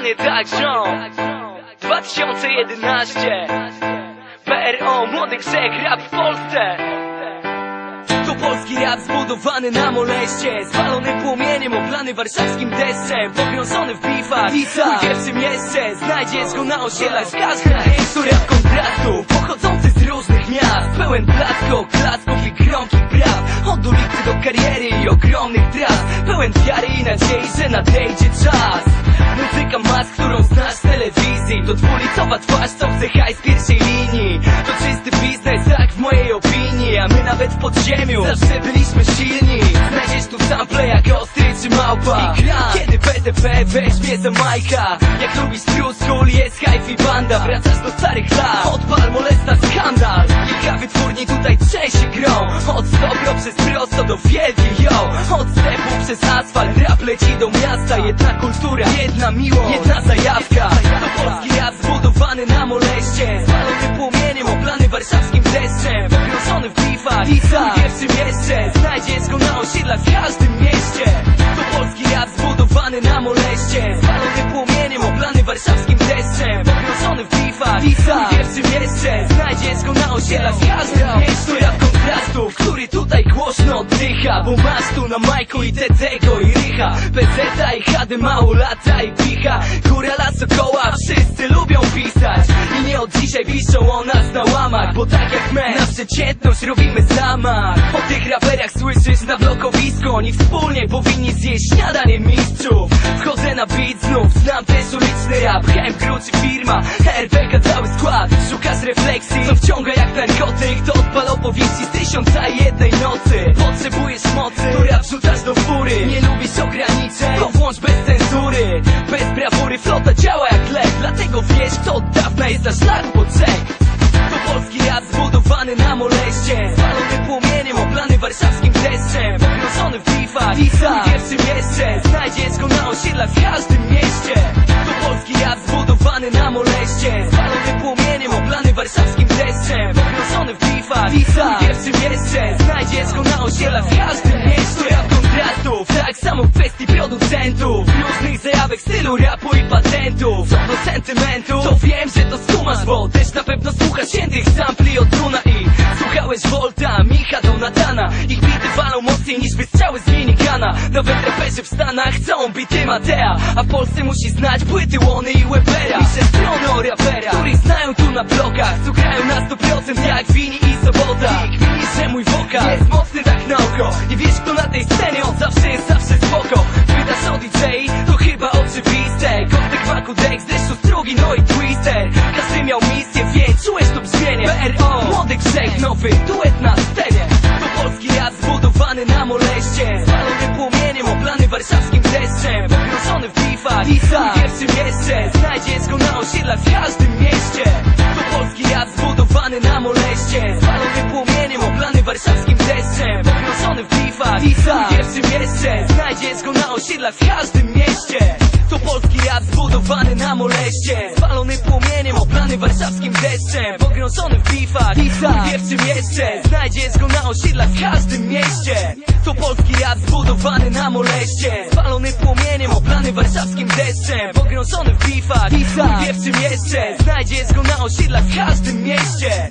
Tak, ziom 2011 PRO, młody grzech, rap w Polsce. To polski rap zbudowany na moleście. Spalony płomieniem, oblany warszawskim deszczem Pogrążony w bifach, twój pierwszy mieście. Znajdziesz go na osiedlach z każdym miejscu Rap kontrastu, pochodzący z różnych miast. Pełen blasków, klasków i gromkich praw. Od ulicy do kariery i ogromnych tras. Pełen wiary i nadziei, że nadejdzie czas To dwulicowa twarz, chce hajs z pierwszej linii. To czysty biznes, tak w mojej opinii. A my nawet w podziemiu zawsze byliśmy silni. Znajdziesz tu sample jak ostry czy małpa. I kiedy PTP weźmie za majka. Jak lubisz true school, jest hi-fi banda. Wracasz do starych lat, odpal molesta skandal. Kilka wytwórni tutaj trzęsie grą Od stopro przez prosto do wielkiej yo. Od stepu przez asfalt, rap leci do miasta. Jedna kultura, jedna miłość, jedna zajawka. To polski rap warszawskim deszczem Pogrążony w bifach, twój pierwszy mieście Znajdziesz go na osiedlach mieście To rap kontrastów, który tutaj głośno oddycha. Bo masz tu na majku i Tetego i Rycha. PZ i HD mało lata i picha. Górala Sokoła, wszyscy lubią pisać. I nie od dzisiaj piszą o nas na łamach. Bo tak jak my, na przeciętność robimy zamach. O tych raperach słyszysz na blokowisku. Oni wspólnie powinni zjeść śniadanie mistrzów na beat znów, znam też uliczny rap. Hem, kruczy firma, RPK cały skład. Szukasz refleksji, co wciąga jak narkotyk. To odpal opowieści z tysiąca jednej nocy? Potrzebujesz mocy, to rap rzucasz do fury. Nie lubisz ograniczeń, to włącz bez cenzury. Bez brawury flota działa jak lek. Dlatego wiesz, kto od dawna jest na szlaku po trzech To polski rap zbudowany na moleście. Spalony płomieniem, oblany warszawskim deszczem w bifach, twój pierwszy mieście Znajdziesz go na osiedlach w każdym mieście. To polski rap zbudowany na moleście. Spalony płomieniem, oblany warszawskim deszczem. Pogrążony w bifach, twój pierwszy mieście Znajdziesz go na osiedlach w każdym mieście. Rap kontrastów, tak samo w kwestii producentów. Różnych zajawek stylu rapu i patentów. Co do sentymentu, to wiem, że to skumasz Bo też na pewno słuchasz świętych sampli od Duna I słuchałeś Volta, Micha do Natana Ich bity walą mocniej niż wystrzały z minigana Nawet raperzy w Stanach chcą bity Matea A w Polsce musi znać płyty Łony i Webera. Piszę strony o rapera, których znają tu na blokach Cukrają na 100% jak Wini i Sobota. I kmini, że mój wokal jest mocny tak na oko. Nie wiesz kto na tej scenie, on zawsze jest zawsze spoko. Pytasz o DJ, to chyba oczywiste. Kostek, Maku, Dex, deszczu, strugi, no i Twister. Każdy miał misję, więc czułeś to brzmienie. PRO, młody grzech, nowy duet na scenie. To polski rap moleście Spalony płomieniem, oblany warszawskim deszczem Pogrążony w bifach, twój pierwszy mieście. Znajdziesz go na osiedlach w każdym mieście. To polski rap zbudowany na moleście. Spalony płomieniem, oblany warszawskim deszczem Pogrążony w bifach, twój pierwszy mieście. Znajdziesz go na osiedlach w każdym mieście to polski rap zbudowany na moleście. Spalony płomieniem, oblany warszawskim deszczem. Pogrążony w bifach, twój pierwszy mieście Znajdziesz go na osiedlach w każdym mieście. To polski rap zbudowany na moleście. Spalony płomieniem, oblany warszawskim deszczem. Pogrążony w bifach, twój pierwszy mieście Znajdziesz go na osiedlach w każdym mieście